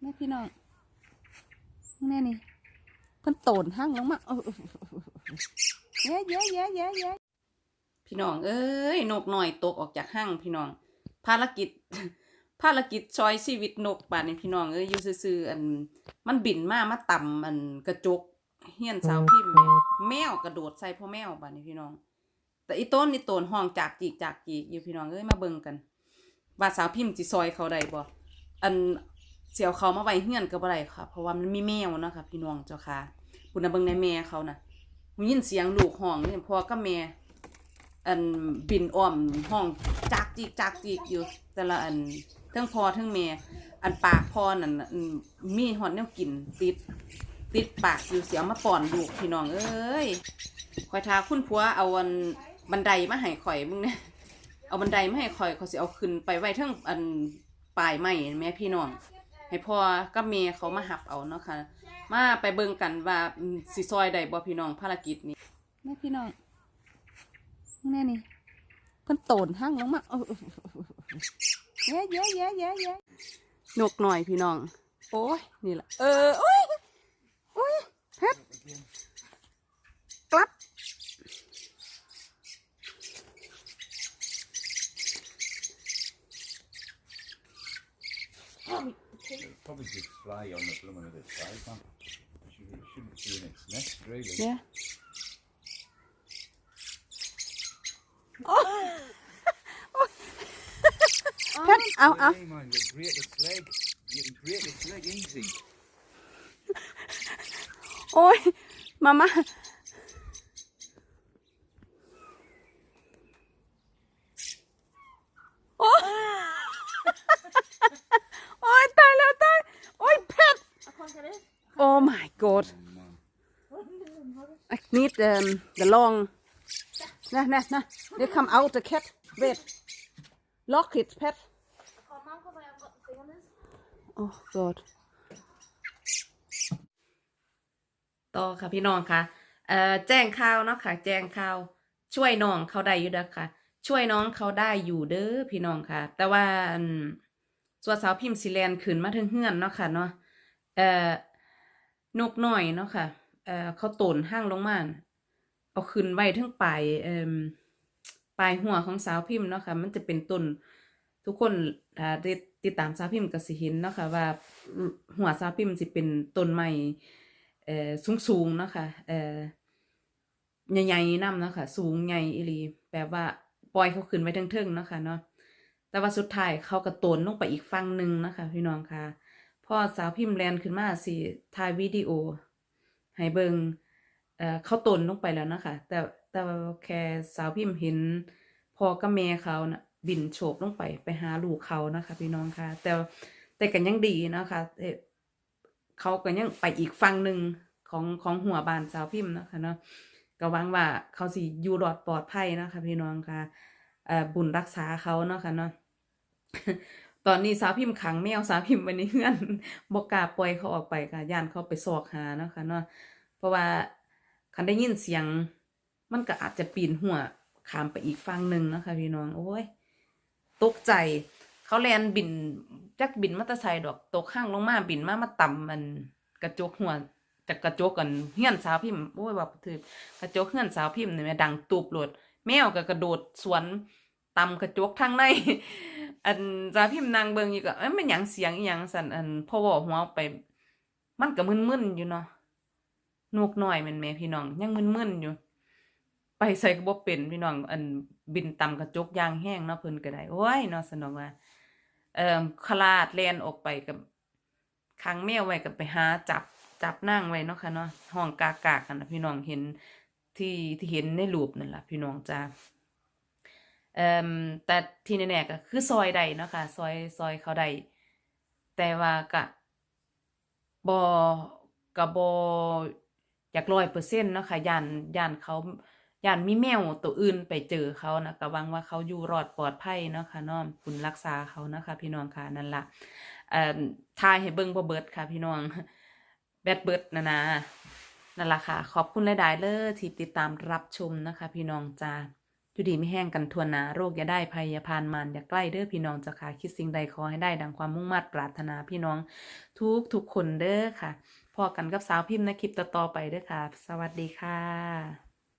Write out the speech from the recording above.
แม่พี่น้องแน่นี่เพิ่นโตนห้างลงมาเออเย้เย้เย้เย้เย้พี่น้อง เอ้ยนกหน่อยตกออกจากห้างพี่น้อง ภารกิจ ภารกิจซอยชีวิตนกป่านนี้พี่น้องเอ้ยอยู่ซื่อๆอัน มันบินมามาต่ำอันกระจกเฮียนสาวพิมพ์แมวกระโดดใส่พ่อแมวป่านนี้พี่น้อง แต่อีต้นนี่โตนห้องจากจีกจากจีกอยู่พี่น้องเอ้ยมาเบิ่งกัน ว่าสาวพิมพ์สิซอยเขาได้บ่อัน เสียวเขามาไว้เฮือนก็บ่ได้ค่ะ เพราะว่ามันมีแมวเนาะค่ะพี่น้องเจ้าค่ะคุณนะเบิงในแม่เขาน่ะมียินเสียงลูกห้องนี่พอกับแม่อันบินอ้อมห้องจากจีกจากจีกอยู่ แต่ละอันทั้งพ่อทั้งแม่อันปากพอนั่นมีหอดแนวกินติดติดปากอยู่เสียวมาป้อนลูกพี่น้องเอ้ยข่อยทาคุณผัวเอาอันบันไดมาให้ข่อยมึงเนี่ยเอาบันไดมาให้ข่อยเขาสิเอาขึ้นไปไว้ทั้งอันปลายไม้แม่พี่น้อง ให้พ่อกับแม่เขามาหับเอาเนาะค่ะ มาไปเบิ่งกันว่าอืมสิซอยได้บ่พี่น้องภารกิจนี้แม่พี่น้องแน่นี่เพิ่นโตนห้างลงมาเออเย้เย้เย้เย้เย้นกหน่อยพี่น้อง โอ้ยนี่แหละเออโอ้ย It'll probably just fly on the blooming of its side, man. It shouldn't, shouldn't be in its nest, really. Yeah. Oh! Come, ow, ow. Hey, you break its leg. You can break its leg easy. Oi, Mama. I need um, the long นะนะนะ they come out the cat wait lock it pet Oh, God. ต่อค่ะพี่น้องค่ะ เอ่อแจ้งข่าวเนาะค่ะ แจ้งข่าว ช่วยน้องเขาได้อยู่เด้อค่ะ ช่วยน้องเขาได้อยู่เด้อพี่น้องค่ะ แต่ว่าอันส่วนสาวพิมพ์สิแลนขึ้นมาถึงเฮือนเนาะค่ะเนาะ เอ่อนกน้อยเนาะค่ะ เอ่อเขาตนห้างลงมาเอาขึ้นไว้ถึงปลายเอ่มปลายหัวของสาวพิมพ์เนาะค่ะมันจะเป็นต้นทุกคนถ้าได้ติดตามสาวพิมพ์ก็สิเห็นเนาะค่ะว่าหัวสาวพิมพ์สิเป็นต้นไม้เอ่อสูงๆเนาะค่ะเอ่อใหญ่ๆนำเนาะค่ะสูงใหญ่อีลีแปลว่าปล่อยเขาขึ้นไว้เทิงๆเนาะค่ะเนาะแต่ว่าสุดท้ายเขาก็โตนลงไปอีกฝั่งหนึ่งนะคะพี่น้องค่ะพอสาวพิมพ์แลนขึ้นมาสิถ่ายวิดีโอ ให้เบิงเอ่อเขาตนลงไปแล้วนะคะ แต่แต่แค่สาวพิมพ์เห็นพอกับแม่เขาน่ะบินโฉบลงไปไปหาลูกเขานะคะ พี่น้องค่ะ แต่แต่กันยังดีนะคะเอ่อเขาก็ยังไปอีกฝั่งหนึ่งของของหัวบานสาวพิมพ์เนาะคะเนาะก็หวังว่าเขาสิอยู่รอดปลอดภัยเนาะคะ พี่น้องค่ะเอ่อบุญรักษาเขาเนาะค่ะเนาะ ตอนนี้สาวพิมพ์ขังแมวสาวพิมพ์ไว้ในเฮือนบอกกาปล่อยเขาออกไปค่ะย่านเขาไปสอกหาเนาะค่ะเนาะเพราะว่าคันได้ยินเสียง มันก็อาจจะปีนหัวขามไปอีกฝั่งหนึ่งนะคะพี่น้องโอ้ยตกใจ เขาแลนบินจักบินมาแตะไซดอกตกข้างลงมาบินมามาต่ำมันกระจกหัวจากกระจกกันเฮือนสาวพิมพ์โอ้ยแบบถือกระจกเฮือนสาวพิมพ์เนี่ยดังตูบหลดแมวก็กระโดดสวนตำกระจกทางใน อันสาพิมพ์นางเบิงอยู่ก็เอ้ยมันหยังเสียงอีหยังสั่นอันพ่อเวอกหัวออกไป มันก็มึนๆอยู่เนาะนกน้อยม่นแม่พี่น้อง ยังมึนๆอยู่ ไปใส่ก็บ่เป็นพี่น้อง อันบินตำกระจกยางแห้งเนาะเพิ่นก็ได้โอ้ยเนาะสนองว่าเอ่อขลาดแลนออกไปกับขังแมวไว้ก็ไปหาจับจับนั่งไว้เนาะค่ะเนาะห้องกากๆกันนะพี่น้องเห็นที่ที่เห็นในรูปนั่นแหละพี่น้องจ้า เอ่อแต่ที่แน่ๆก็คือซอยใดเนาะค่ะซอยซอยเขาได้แต่ว่าก็บ่ก็บ่อยากร้อยเปอร์เซ็นต์เนาะค่ะย่านย่านเขาย่านมีแมวตัวอื่นไปเจอเขานะก็หวังว่าเขาอยู่รอดปลอดภัยเนาะค่ะเนาะคุณรักษาเขานะคะพี่น้องค่ะนั่นล่ะเอ่อทายให้เบิ่งบ่เบิดค่ะ พี่น้องแบดเบิดนะนะนั่นล่ะค่ะ ขอบคุณหลายๆเลยที่ติดตามรับชมนะคะ พี่น้องจ้า อยู่ดีไม่แห้งกันทวนนาโรคอย่าได้ภัยอย่าพานมันอย่าใกล้เด้อพี่น้องเจ้าค่ะคิดสิ่งใดขอให้ได้ดังความมุ่งมั่นปรารถนาพี่น้องทุกทุกคนเด้อค่ะพอกันกับสาวพิมพ์ในคลิปต่อๆไปเด้อค่ะ สวัสดีค่ะ